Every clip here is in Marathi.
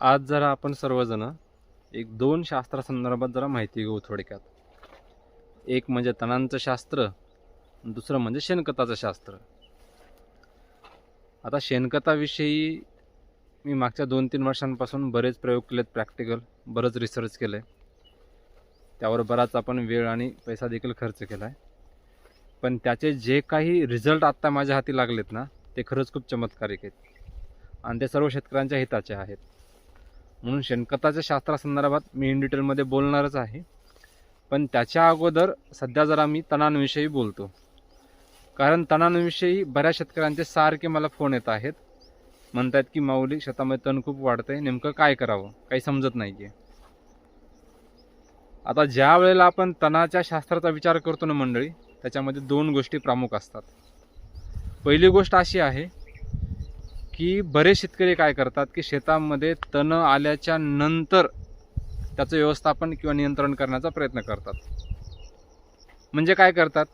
आज जरा आपण सर्वजण एक दोन शास्त्रासंदर्भात जरा माहिती घेऊ थोडक्यात. एक म्हणजे तणांचं शास्त्र दुसरं म्हणजे शेणखताचं शास्त्र. आता शेणखताविषयी मी मागच्या दोन तीन वर्षांपासून बरेच प्रयोग केलेत प्रॅक्टिकल बरंच रिसर्च केलं आहे त्यावर बराच आपण वेळ आणि पैसा देखील खर्च केला आहे पण त्याचे जे काही रिझल्ट आत्ता माझ्या हाती लागलेत ना ते खरंच खूप चमत्कारिक आहेत. आणि ते सर्व शेतकऱ्यांच्या हिताचे आहेत. म्हणून शेणखताच्या शास्त्रासंदर्भात मी इन डिटेलमध्ये बोलणारच आहे. पण त्याच्या अगोदर सध्या जरा मी तणांविषयी बोलतो. कारण तणांविषयी बऱ्याच शेतकऱ्यांचे सारखे मला फोन येत आहेत. म्हणतात की माऊली शेतामध्ये तण खूप वाढतंय. नेमकं काय करावं? काही समजत नाही आहे आता ज्या वेळेला आपण तणाच्या शास्त्राचा विचार करतो ना मंडळी त्याच्यामध्ये दोन गोष्टी प्रामुख असतात. पहिली गोष्ट अशी आहे की बरेच शेतकरी काय करतात की शेतामध्ये तण आल्याच्यानंतर त्याचं व्यवस्थापन किंवा नियंत्रण करण्याचा प्रयत्न करतात. म्हणजे काय करतात?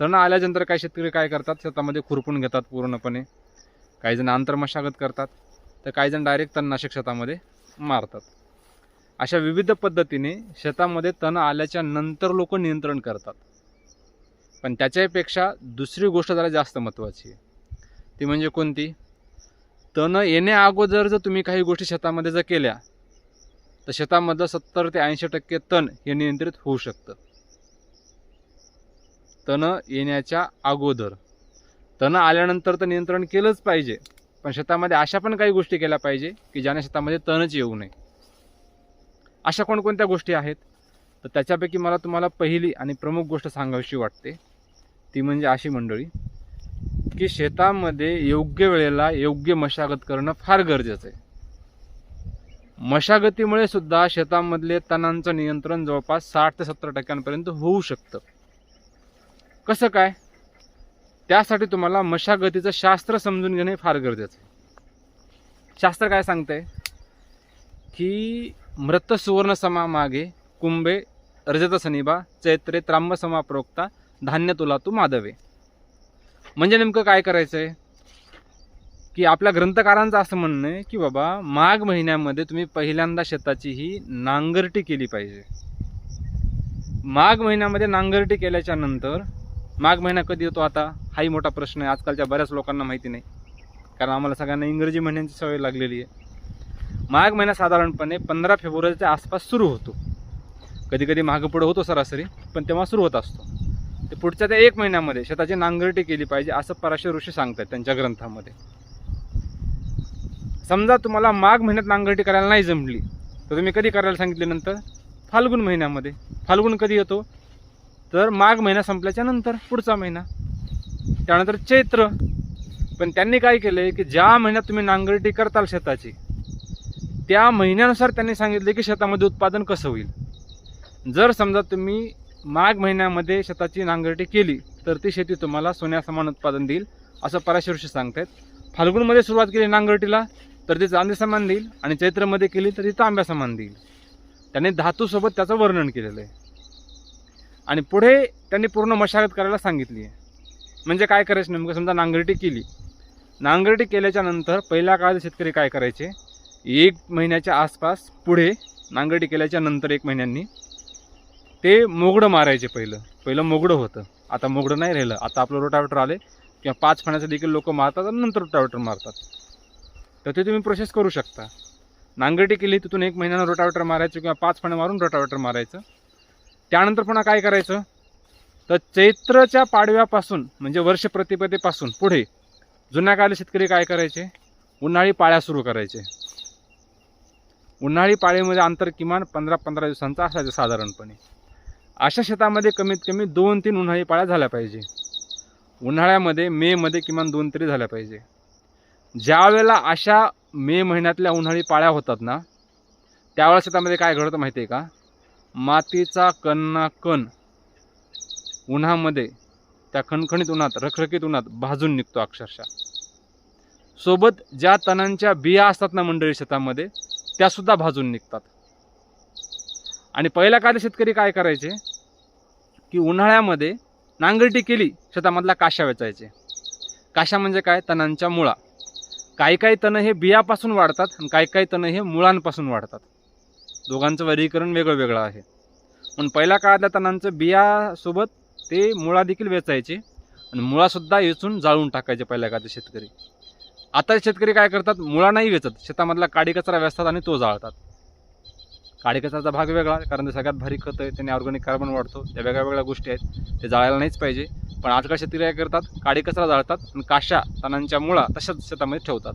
तण आल्यानंतर काही शेतकरी काय करतात? शेतामध्ये खुरपून घेतात पूर्णपणे. काही जण आंतरमशागत करतात तर काही जण डायरेक्ट तणनाशक शेतामध्ये मारतात. अशा विविध पद्धतीने शेतामध्ये तण आल्याच्यानंतर लोक नियंत्रण करतात. पण त्याच्यापेक्षा दुसरी गोष्ट जरा जास्त महत्त्वाची आहे. ती म्हणजे कोणती? तण येण्या अगोदर जर तुम्ही काही गोष्टी शेतामध्ये जर केल्या तर शेतामधलं सत्तर ते ऐंशी टक्के तण हे नियंत्रित होऊ शकतं. तण येण्याच्या अगोदर. तण आल्यानंतर तर नियंत्रण केलंच पाहिजे पण शेतामध्ये अशा पण काही गोष्टी केल्या पाहिजे की ज्याने शेतामध्ये तणच येऊ नये. अशा कोणकोणत्या गोष्टी आहेत? तर त्याच्यापैकी मला तुम्हाला पहिली आणि प्रमुख गोष्ट सांगावीशी वाटते ती म्हणजे अशी मंडळी. की शेतामध्ये योग्य वेळेला योग्य मशागत करणं फार गरजेचं आहे. मशागतीमुळे सुद्धा शेतामधले तणांचं नियंत्रण जवळपास साठ ते सत्तर टक्क्यांपर्यंत होऊ शकतं. कसं काय? त्यासाठी तुम्हाला मशागतीचं शास्त्र समजून घेणे फार गरजेचं आहे. शास्त्र काय सांगतंय? की मृत सुवर्ण समा मागे कुंभे रजत सनिबा चैत्रे त्रांब समा प्रोक्ता धान्य तुला तू माधवे. म्हणजे नेमकं काय करायचं आहे की आपल्या ग्रंथकारांचं असं म्हणणं आहे की बाबा माघ महिन्यामध्ये तुम्ही पहिल्यांदा शेताची ही नांगरटी केली पाहिजे. माघ महिन्यामध्ये नांगरटी केल्याच्यानंतर माघ महिना कधी येतो आता? हाही मोठा प्रश्न आहे. आजकालच्या बऱ्याच लोकांना माहिती नाही. कारण आम्हाला सगळ्यांना इंग्रजी महिन्यांची सवय लागलेली आहे. माघ महिना साधारणपणे पंधरा फेब्रुवारीच्या आसपास सुरू होतो. कधी कधी मागं पुढं होतो सरासरी पण तेव्हा सुरू होत असतो. ते पुढच्या त्या एक महिन्यामध्ये शेताची नांगरटी केली पाहिजे असं पराशर ऋषी सांगतात त्यांच्या ग्रंथामध्ये. समजा तुम्हाला माघ महिन्यात नांगरटी करायला नाही जमली तर तुम्ही कधी करायला सांगितले नंतर? फाल्गुन महिन्यामध्ये. फाल्गुन कधी येतो? तर माघ महिना संपल्याच्या नंतर पुढचा महिना. त्यानंतर चैत्र. पण त्यांनी काय केलं की ज्या महिन्यात तुम्ही नांगरटी करताल शेताची त्या महिन्यानुसार त्यांनी सांगितले की शेतामध्ये उत्पादन कसं होईल. जर समजा तुम्ही माघ महिन्यामध्ये शेताची नांगरटी केली तर ती शेती तुम्हाला सोन्यासमान उत्पादन देईल असं पराशे सांगतायत. फाल्गुनमध्ये सुरुवात केली नांगरटीला तर ती चांदी समान देईल आणि चैत्रमध्ये केली तर ती तांब्या समान देईल. त्याने धातूसोबत त्याचं वर्णन केलेलं आहे. आणि पुढे त्यांनी पूर्ण मशागत करायला सांगितली आहे. म्हणजे काय करायचं नेमकं? समजा नांगरटी केली. नांगरटी केल्याच्यानंतर पहिल्या काळात शेतकरी काय करायचे? एक महिन्याच्या आसपास पुढे नांगरटी केल्याच्यानंतर एक महिन्यांनी ते मोगडं मारायचे पहिलं. पहिलं मोगडं होतं. आता मोगडं नाही राहिलं. आता आपलं रोटावेटर आले किंवा पाच फण्याचं देखील लोक मारतात आणि नंतर रोटावेटर मारतात. तर ते तुम्ही प्रोसेस करू शकता. नांगरटी केली तिथून एक महिन्यानं रोटावेटर मारायचं किंवा पाच फण्या मारून रोटावेटर मारायचं. त्यानंतर पुन्हा काय करायचं? तर चैत्रच्या पाडव्यापासून म्हणजे वर्ष प्रतिपदेपासून पुढे जुन्या काळी शेतकरी काय करायचे? उन्हाळी पाळ्या सुरू करायचे. उन्हाळी पाळीमध्ये अंतर किमान पंधरा पंधरा दिवसांचा असायचं साधारणपणे. अशा शेतामध्ये कमीत कमी दोन तीन उन्हाळी पाळ्या झाल्या पाहिजे. उन्हाळ्यामध्ये मेमध्ये किमान दोन तरी झाल्या पाहिजे. ज्या वेळेला अशा मे महिन्यातल्या उन्हाळी पाळ्या होतात ना त्यावेळेस शेतामध्ये काय घडतं माहिती आहे का? मातीचा कणना कण उन्हामध्ये त्या खणखणीत उन्हात रखरखीत उन्हात भाजून निघतो अक्षरशः. सोबत ज्या तणांच्या बिया असतात ना मंडळी शेतामध्ये त्यासुद्धा भाजून निघतात. आणि पहिल्या काळात शेतकरी काय करायचे? की उन्हाळ्यामध्ये नांगरटी केली शेतामधला काशा वेचायचे. काशा म्हणजे काय? तणांच्या मुळा. काही काही तण हे बियापासून वाढतात आणि काही काही तण हे मुळांपासून वाढतात. दोघांचं वर्गीकरण वेगळं वेगळं आहे. पण पहिल्या काळातल्या तणांचं बियासोबत ते मुळा देखील वेचायचे आणि मुळासुद्धा वेचून जाळून टाकायचे पहिल्या काळात शेतकरी. आता शेतकरी काय करतात? मुळा नाही वेचत. शेतामधला काडी कचरा वेचतात आणि तो जाळतात. काडी कचऱ्याचा भाग वेगळा कारण ते सगळ्यात भारी खत आहे त्याने ऑर्गॅनिक कार्बन वाढतो. त्या वेगळ्या वेगळ्या गोष्टी आहेत ते जाळायला नाहीच पाहिजे. पण आजकाल शेतकरी काय करतात काडी कचरा जाळतात आणि काशा तणांच्या मुळा तशाच शेतामध्ये ठेवतात.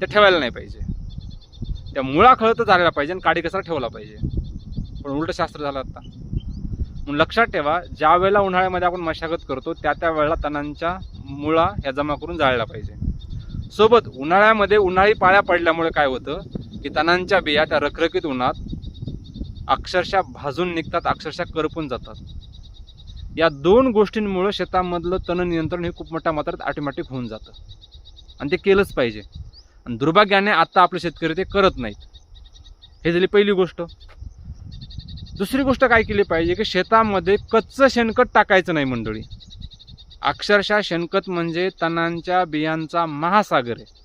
ते ठेवायला नाही पाहिजे. त्या मुळा खळत जाळायला पाहिजे आणि काडी कचरा ठेवला पाहिजे. पण उलट शास्त्र झालं आता. म्हणून लक्षात ठेवा ज्या वेळेला उन्हाळ्यामध्ये आपण मशागत करतो त्या त्या वेळेला तणांच्या मुळा ह्या जमा करून जाळल्या पाहिजे. सोबत उन्हाळ्यामध्ये उन्हाळी पाळ्या पडल्यामुळे काय होतं की तणांच्या बिया त्या रखरखीत उन्हात अक्षरशः भाजून निघतात अक्षरशः करपून जातात. या दोन गोष्टींमुळं शेतामधलं तण नियंत्रण हे खूप मोठ्या मात्रात ऑटोमॅटिक होऊन जातं. आणि ते केलंच पाहिजे. आणि दुर्भाग्याने आत्ता आपले शेतकरी ते करत नाहीत. हे झाली पहिली गोष्ट. दुसरी गोष्ट काय केली पाहिजे की शेतामध्ये कच्चं शेणखत टाकायचं नाही मंडळी. अक्षरशः शेणखत म्हणजे तणांच्या बियांचा महासागर आहे.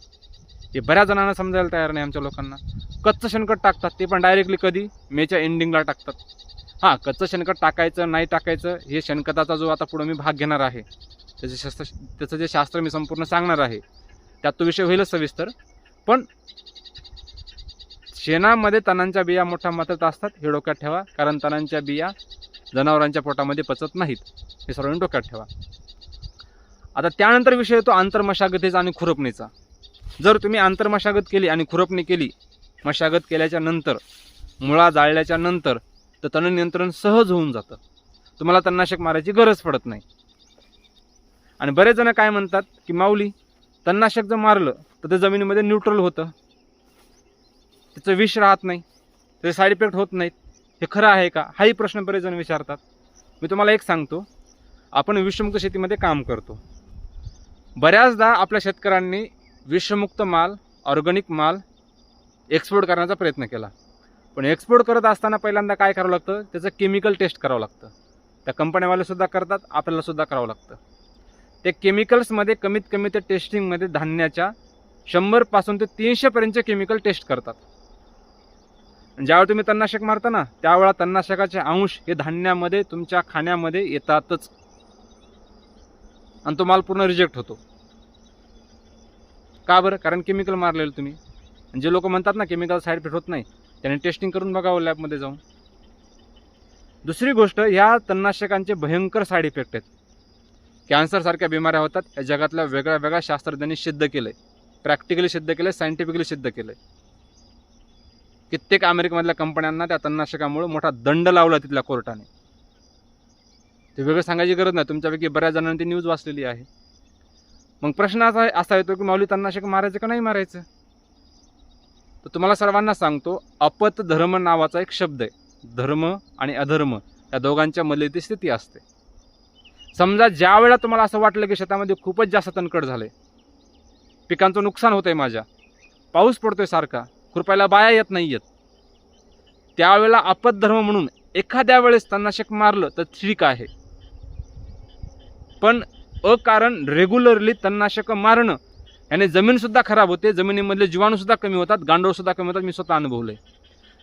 हे बऱ्याच जणांना समजायला तयार नाही आमच्या लोकांना. कच्चं शेणखत टाकतात ते पण डायरेक्टली कधी मेच्या एंडिंगला टाकतात. हां कच्चं शेणखत टाकायचं नाही टाकायचं हे शेणखताचा जो आता पुढं मी भाग घेणार आहे त्याचे शस्त्र त्याचं जे शास्त्र मी संपूर्ण सांगणार आहे त्यात तो विषय होईलच सविस्तर. पण शेणामध्ये तणांच्या बिया मोठ्या मात्रात असतात हे डोक्यात ठेवा कारण तणांच्या बिया जनावरांच्या पोटामध्ये पचत नाहीत हे सर्वांनी डोक्यात ठेवा. आता त्यानंतर विषय येतो आंतरमशागतीचा आणि खुरपणीचा. जर तुम्ही आंतरमशागत केली आणि खुरपणी केली मशागत केल्याच्यानंतर मुळा जाळल्याच्या नंतर तर तण नियंत्रण सहज होऊन जातं. तुम्हाला तणनाशक मारायची गरज पडत नाही. आणि बरेच जण काय म्हणतात की माऊली तणनाशक जर मारलं तर ते जमिनीमध्ये न्यूट्रल होतं. त्याचं विष राहत नाही. त्याचे साईड इफेक्ट होत नाहीत. हे खरं आहे का? हाही प्रश्न बरेच जण विचारतात. मी तुम्हाला एक सांगतो. आपण विषमुक्त शेतीमध्ये काम करतो. बऱ्याचदा आपल्या शेतकऱ्यांनी विषमुक्त माल ऑर्गॅनिक माल एक्सपोर्ट करण्याचा प्रयत्न केला. पण एक्सपोर्ट करत असताना पहिल्यांदा काय करावं लागतं? त्याचं केमिकल टेस्ट करावं लागतं. त्या कंपन्यावालेसुद्धा करतात आपल्यालासुद्धा करावं लागतं. ते केमिकल्समध्ये कमीत कमी ते टेस्टिंगमध्ये धान्याच्या शंभरपासून ते तीनशेपर्यंतचे केमिकल टेस्ट करतात. ज्यावेळी तुम्ही तणनाशक मारता ना त्यावेळा तणनाशकाचे अंश हे धान्यामध्ये तुमच्या खाण्यामध्ये येतातच. आणि तो माल पूर्ण रिजेक्ट होतो. का बरं? कारण केमिकल मारलेलं तुम्ही. जे लोक म्हणतात ना केमिकल साईड इफेक्ट होत नाही त्याने टेस्टिंग करून बघावं लॅबमध्ये जाऊन. दुसरी गोष्ट ह्या तणनाशकांचे भयंकर साईड इफेक्ट आहेत. कॅन्सरसारख्या बिमाऱ्या होतात. या जगातल्या वेगळ्या वेगळ्या शास्त्रज्ञांनी सिद्ध केलं आहे प्रॅक्टिकली सिद्ध केलं आहे सायंटिफिकली सिद्ध केलं आहे कित्येक अमेरिकेमधल्या कंपन्यांना त्या तणनाशकामुळे मोठा दंड लावला तिथल्या कोर्टाने. ते वेगळं सांगायची गरज नाही. तुमच्यापैकी बऱ्याच जणांनी ती न्यूज वाचलेली आहे. मग प्रश्न असा असा येतो की माऊली तणनाशक मारायचं का नाही मारायचं? तर तुम्हाला सर्वांना सांगतो अपत धर्म नावाचा एक शब्द आहे. धर्म आणि अधर्म या दोघांच्या मध्ये ती स्थिती असते. समजा ज्या वेळेला तुम्हाला असं वाटलं की शेतामध्ये खूपच जास्त तणकट झालंय पिकांचं नुकसान होतंय माझ्या पाऊस पडतोय सारखा खुरपायला बाया येत नाही येत त्यावेळेला अपधर्म म्हणून एखाद्या वेळेस तणनाशक मारलं तर ठीक आहे. पण अकारण रेग्युलरली तणनाशकं मारणं. याने जमीनसुद्धा खराब होते जमिनीमधले जीवाणूसुद्धा कमी होतात गांडूळसुद्धा कमी होतात. मी स्वतः अनुभवलं आहे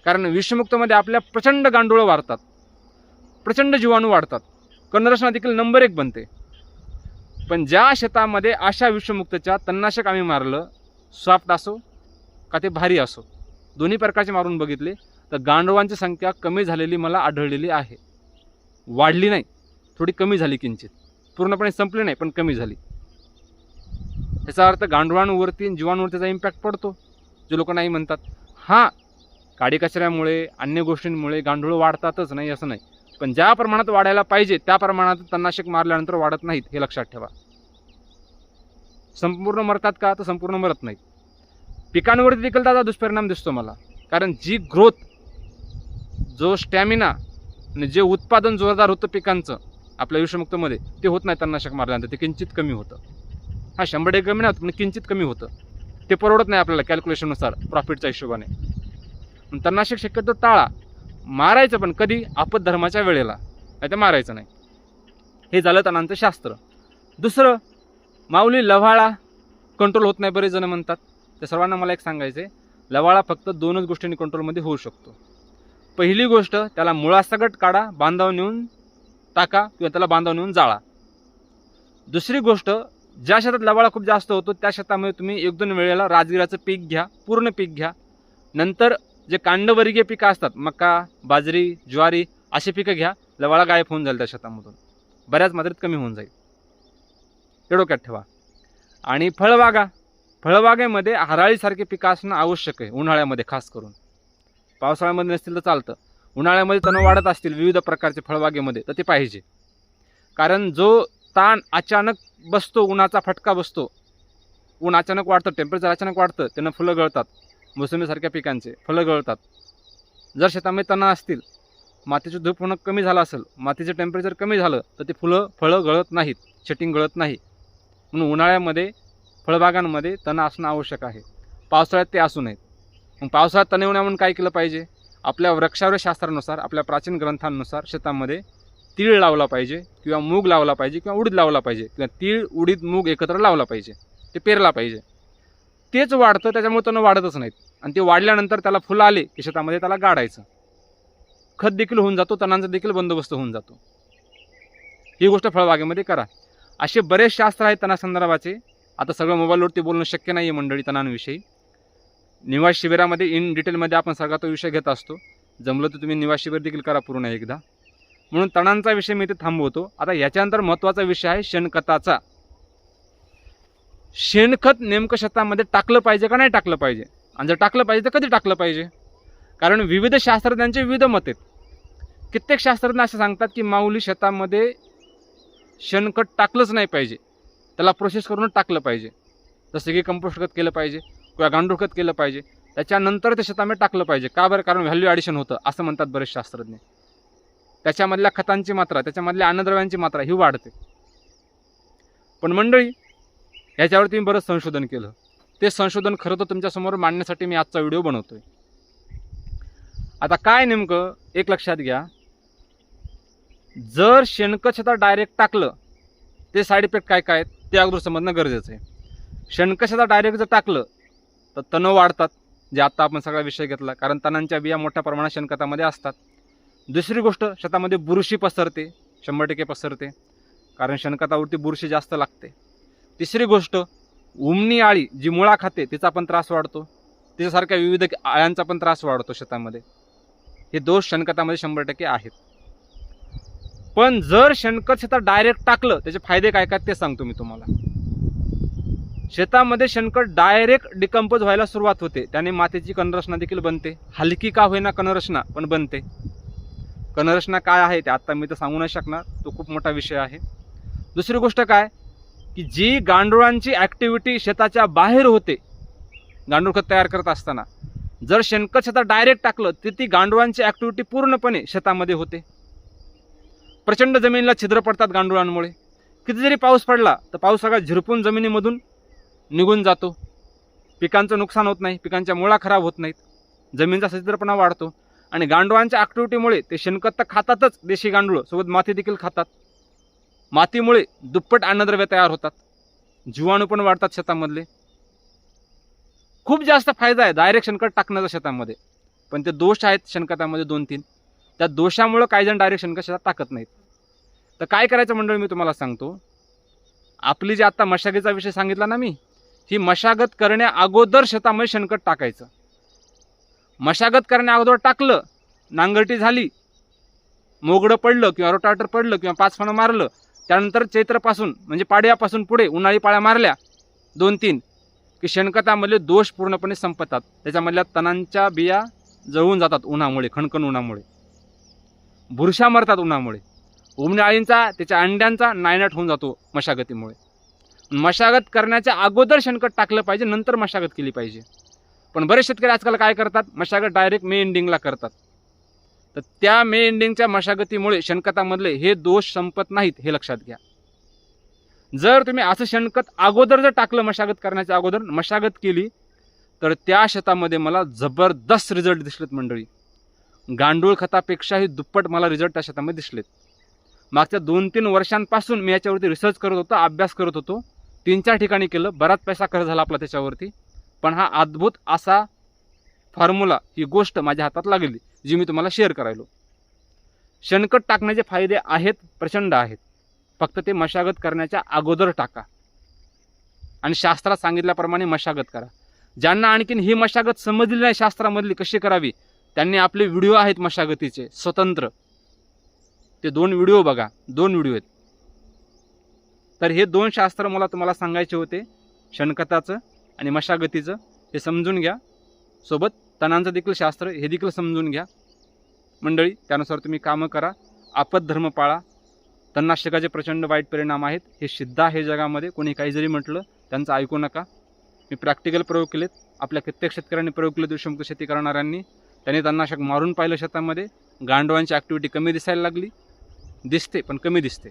कारण विषमुक्तमध्ये आपल्या प्रचंड गांडूळं वाढतात. प्रचंड जीवाणू वाढतात. कर्णरचना देखील नंबर एक बनते. पण ज्या शेतामध्ये अशा विषमुक्तच्या तणनाशक आम्ही मारलं सॉफ्ट असो का ते भारी असो दोन्ही प्रकारचे मारून बघितले तर गांडवांची संख्या कमी झालेली मला आढळलेली आहे. वाढली नाही थोडी कमी झाली किंचित. पूर्णपणे संपली नाही पण कमी झाली. याचा अर्थ गांडुळांवरती जीवांवर त्याचा इम्पॅक्ट पडतो जे लोक नाही म्हणतात. हां काडी कचऱ्यामुळे अन्य गोष्टींमुळे गांडूळ वाढतातच नाही असं नाही. पण ज्या प्रमाणात वाढायला पाहिजे त्या प्रमाणात तणनाशक मारल्यानंतर वाढत नाहीत हे लक्षात ठेवा. संपूर्ण मरतात का? तर संपूर्ण मरत नाहीत. पिकांवरती देखील त्याचा दुष्परिणाम दिसतो मला. कारण जी ग्रोथ जो स्टॅमिना आणि जे उत्पादन जोरदार होतं पिकांचं आपल्या विषमुक्तमध्ये ते होत नाही तणनाशक मारल्यानंतर ते किंचित कमी होतं. हा शंभर टक्के कमी नाही होतं पण किंचित कमी होतं. ते परवडत नाही आपल्याला कॅल्क्युलेशननुसार प्रॉफिटच्या हिशोबाने. तणनाशक शक्यतो टाळा. मारायचं पण कधी? आपत धर्माच्या वेळेला. नाही तर मारायचं नाही. हे झालं तणांचं शास्त्र. दुसरं माऊली लव्हाळा कंट्रोल होत नाही बरेच जण म्हणतात. त्या सर्वांना मला एक सांगायचं आहे. लवाळा फक्त दोनच गोष्टींनी कंट्रोलमध्ये होऊ शकतो. पहिली गोष्ट त्याला मुळासकट काढा बांधाव नेऊन टाका किंवा त्याला बांधावर नेऊन जाळा. दुसरी गोष्ट ज्या शेतात लवाळा खूप जास्त होतो त्या शेतामध्ये तुम्ही एक दोन वेळेला राजगिराचं पीक घ्या पूर्ण पीक घ्या. नंतर जे कांडवर्गीय पिकं असतात मका बाजरी ज्वारी अशी पिकं घ्या. लवाळा गायब होऊन जाईल त्या शेतामधून. बऱ्याच मात्रेत कमी होऊन जाईल. हे डोक्यात ठेवा. आणि फळबागा फळबागेमध्ये हराळीसारखे पिकं असणं आवश्यक आहे उन्हाळ्यामध्ये खास करून. पावसाळ्यामध्ये नसतील तर चालतं. उन्हाळ्यामध्ये तण वाढत असतील विविध प्रकारचे फळबागेमध्ये तर ते पाहिजे. कारण जो ताण अचानक बसतो उन्हाचा फटका बसतो ऊन अचानक वाढतं टेम्परेचर अचानक वाढतं त्यानं फुलं गळतात. मोसंबीसारख्या पिकांचे फुलं गळतात. जर शेतामध्ये तण असतील मातीचं धूप होणं कमी झालं असेल मातीचं टेम्परेचर कमी झालं तर ते फुलं फळं गळत नाहीत शेटिंग गळत नाही. म्हणून उन्हाळ्यामध्ये फळबागांमध्ये तण असणं आवश्यक आहे. पावसाळ्यात ते असू नयेत. मग पावसाळ्यात तण येऊ म्हणून काय केलं पाहिजे? आपल्या वृक्षावर शास्त्रानुसार आपल्या प्राचीन ग्रंथांनुसार शेतामध्ये तीळ लावला पाहिजे किंवा मूग लावला पाहिजे किंवा उडीद लावला पाहिजे किंवा तीळ उडीद मूग एकत्र लावला पाहिजे. ते पेरला पाहिजे. तेच वाढतं त्याच्यामुळे तण वाढतच नाहीत. आणि ते वाढल्यानंतर त्याला फुलं आले की शेतामध्ये त्याला गाडायचं. खत देखील होऊन जातो तणांचा देखील बंदोबस्त होऊन जातो. ही गोष्ट फळबागेमध्ये करा. असे बरेच शास्त्र आहेत तणासंदर्भाचे. आता सगळं मोबाईलवरती बोलणं शक्य नाही आहे मंडळी तणांविषयी. निवास शिबिरामध्ये इन डिटेलमध्ये आपण सगळा तो विषय घेत असतो. जमलं तर तुम्ही निवास शिबिर देखील करा पूर्ण एकदा. म्हणून तणांचा विषय मी इथे थांबवतो. आता याच्यानंतर महत्त्वाचा विषय आहे शेणखताचा. शेणखत नेमकं शेतामध्ये टाकलं पाहिजे का नाही टाकलं पाहिजे? आणि जर टाकलं पाहिजे तर कधी टाकलं पाहिजे? कारण विविध शास्त्रज्ञांचे विविध मत आहेत. कित्येक शास्त्रज्ञ असे सांगतात की माऊली शेतामध्ये शेणखत टाकलंच नाही पाहिजे. त्याला प्रोसेस करूनच टाकलं पाहिजे. जसं की कंपोस्ट खत केलं पाहिजे. किंवा गांडूळखत केलं पाहिजे. त्याच्यानंतर ते शेतामध्ये टाकलं पाहिजे. का बरं? कारण व्हॅल्यू ॲडिशन होतं असं म्हणतात बरेच शास्त्रज्ञ. त्याच्यामधल्या खतांची मात्रा त्याच्यामधल्या अन्नद्रव्यांची मात्रा ही वाढते. पण मंडळी ह्याच्यावरती मी बरंच संशोधन केलं. ते संशोधन खरं तर तुमच्यासमोर मांडण्यासाठी मी आजचा व्हिडिओ बनवतोय. आता काय नेमकं? एक लक्षात घ्या. जर शेणखत शेतात डायरेक्ट टाकलं ते साईड इफेक्ट काय काय ते अगोदर समजणं गरजेचं आहे. शेणखत शेतात डायरेक्ट जर टाकलं तर तणं वाढतात जे आत्ता आपण सगळा विषय घेतला. कारण तणांच्या बिया मोठ्या प्रमाणात शेणखतामध्ये असतात. दुसरी गोष्ट शेतामध्ये बुरशी पसरते शंभर टक्के पसरते. कारण शेणखतावरती बुरशी जास्त लागते. तिसरी गोष्ट उमणी आळी जी मुळा खाते तिचा पण त्रास वाढतो. तिच्यासारख्या विविध आळ्यांचा पण त्रास वाढतो शेतामध्ये. हे दोष शेणखतामध्ये शंभर टक्के आहेत. पण जर शेणखत शेतात डायरेक्ट टाकलं त्याचे फायदे काय काय ते सांगतो मी तुम्हाला. शेतामध्ये शेणखत डायरेक्ट डिकम्पोज व्हायला सुरुवात होते. त्याने मातीची कणरचना देखील बनते. हलकी का होईना कणरचना पण बनते. कणरचना काय आहे ते आत्ता मी तर सांगू नाही शकणार. तो खूप मोठा विषय आहे. दुसरी गोष्ट काय? की जी गांडुळांची ॲक्टिव्हिटी शेताच्या बाहेर होते गांडूळ खत तयार करत असताना जर शेणखत शेतात डायरेक्ट टाकलं तर ती गांडुळांची ॲक्टिव्हिटी पूर्णपणे शेतामध्ये होते. प्रचंड जमिनीला छिद्र पडतात गांडुळांमुळे. किती जरी पाऊस पडला तर पाऊस सगळा झिरपून जमिनीमधून निघून जातो. पिकांचं नुकसान होत नाही पिकांच्या मुळा खराब होत नाहीत. जमीनचा सचित्रपणा वाढतो आणि गांडुळांच्या ॲक्टिव्हिटीमुळे ते शेणखत तर खातातच देशी गांडूळ सोबत माती देखील खातात. मातीमुळे दुप्पट अन्नद्रव्य तयार होतात. जीवाणू पण वाढतात शेतामधले. खूप जास्त फायदा आहे डायरेक्ट शेणखत टाकण्याचा शेतामध्ये. पण ते दोष आहेत शेणखतामध्ये दोन तीन त्या दोषामुळं काही जण डायरेक्ट शेणखत शेतात टाकत नाहीत. तर काय करायचं मंडळ मी तुम्हाला सांगतो. आपली जी आत्ता मशागीचा विषय सांगितला ना मी ही मशागत करण्या अगोदर शेतामध्ये शेणखत टाकायचं. मशागत करण्या अगोदर टाकलं नांगरटी झाली मोगडं पडलं किंवा रोटाटर पडलं किंवा पाच फणं मारलं त्यानंतर चैत्रपासून म्हणजे पाड्यापासून पुढे उन्हाळी पाळ्या मारल्या दोन तीन की शेणखतामधले दोष पूर्णपणे संपतात. त्याच्यामधल्या तणांच्या बिया जळून जातात उन्हामुळे खणखण उन्हामुळे. बुरशा मरतात उन्हामुळे. उमण्याळींचा त्याच्या अंड्यांचा नायनाट होऊन जातो मशागतीमुळे. मशागत करण्याच्या अगोदर शेणखत टाकलं पाहिजे नंतर मशागत केली पाहिजे. पण बरेच शेतकरी आजकाल काय करतात? मशागत डायरेक्ट मे एंडिंगला करतात. तर त्या मे एंडिंगच्या मशागतीमुळे शेणखतामधले हे दोष संपत नाहीत हे लक्षात घ्या. जर तुम्ही असं शेणखत अगोदर जर टाकलं मशागत करण्याच्या अगोदर मशागत केली तर त्या शेतामध्ये मला जबरदस्त रिझल्ट दिसलेत मंडळी. गांडूळ खतापेक्षाही दुप्पट मला रिझल्ट त्या शेतामध्ये दिसलेत. मागच्या दोन तीन वर्षांपासून मी याच्यावरती रिसर्च करत होतो अभ्यास करत होतो. तीन चार ठिकाणी केलं. बराच पैसा खर्च झाला आपला त्याच्यावरती. पण हा अद्भुत असा फॉर्म्युला ही गोष्ट माझ्या हातात लागली जी मी तुम्हाला शेअर करायलो. शेणकट टाकण्याचे फायदे आहेत प्रचंड आहेत. फक्त ते मशागत करण्याच्या अगोदर टाका. आणि शास्त्रात सांगितल्याप्रमाणे मशागत करा. ज्यांना आणखीन ही मशागत समजली नाही शास्त्रामधली कशी करावी त्यांनी आपले व्हिडिओ आहेत मशागतीचे स्वतंत्र. ते दोन व्हिडिओ बघा. दोन व्हिडिओ आहेत. तर हे दोन शास्त्र मला तुम्हाला सांगायचे होते. शणकथाचं आणि मशागतीचं. हे समजून घ्या. सोबत तणांचं देखील शास्त्र हे देखील समजून घ्या. मंडळी त्यानुसार तुम्ही कामं करा. आपत धर्म पाळा. तणनाशकाचे प्रचंड वाईट परिणाम आहेत. हे सिद्ध आहे जगामध्ये. कोणी काही जरी म्हटलं त्यांचं ऐकू नका. मी प्रॅक्टिकल प्रयोग केलेत. आपल्या कित्येक शेतकऱ्यांनी प्रयोग केले दुष्मुक्त शेती करणाऱ्यांनी. त्यांनी तणनाशक मारून पाहिलं शेतामध्ये. गांडवांची ॲक्टिव्हिटी कमी दिसायला लागली. दिसते पण कमी दिसते.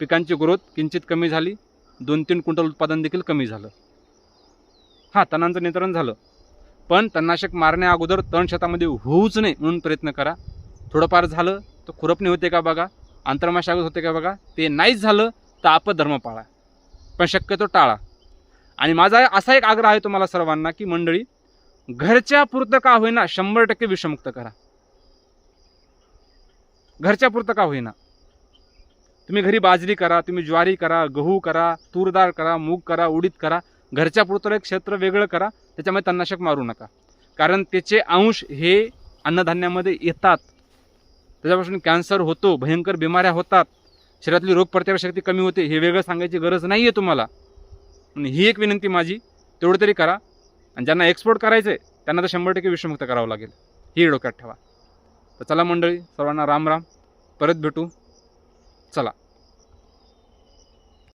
पिकांची ग्रोथ किंचित कमी झाली. दोन तीन क्विंटल उत्पादन देखील कमी झालं. हां तणांचं नियंत्रण झालं. पण तणनाशक मारण्या अगोदर तण शेतामध्ये होऊच नये म्हणून प्रयत्न करा. थोडंफार झालं तर खुरपणी होते का बघा? आंतरमाशागत होते का बघा? ते नाहीच झालं तर आपधर्म पाळा. पण शक्यतो टाळा. आणि माझा असा एक आग्रह आहे तुम्हाला सर्वांना की मंडळी घरच्या पुरतं का होईना शंभर टक्के विषमुक्त करा. घरच्या पुरतं का होईना? तुम्ही घरी बाजरी करा तुम्ही ज्वारी करा गहू करा तूर डाळ करा मूग करा उडीद करा घरच्या पुरतं एक क्षेत्र वेगळं करा त्याच्यामध्ये तणनाशक मारू नका. कारण त्याचे अंश हे अन्नधान्यामध्ये येतात. त्याच्यापासून कॅन्सर होतो भयंकर बिमाऱ्या होतात. शरीरातली रोगप्रतिकारक शक्ती कमी होते हे वेगळं सांगायची गरज नाही आहे तुम्हाला ही एक विनंती माझी तेवढं तरी करा. आणि ज्यांना एक्सपोर्ट करायचं आहे त्यांना तर शंभर टक्के विषमुक्त करावं लागेल. ही डोक्यात ठेवा. तर चला मंडळी सर्वांना राम राम. परत भेटू. चला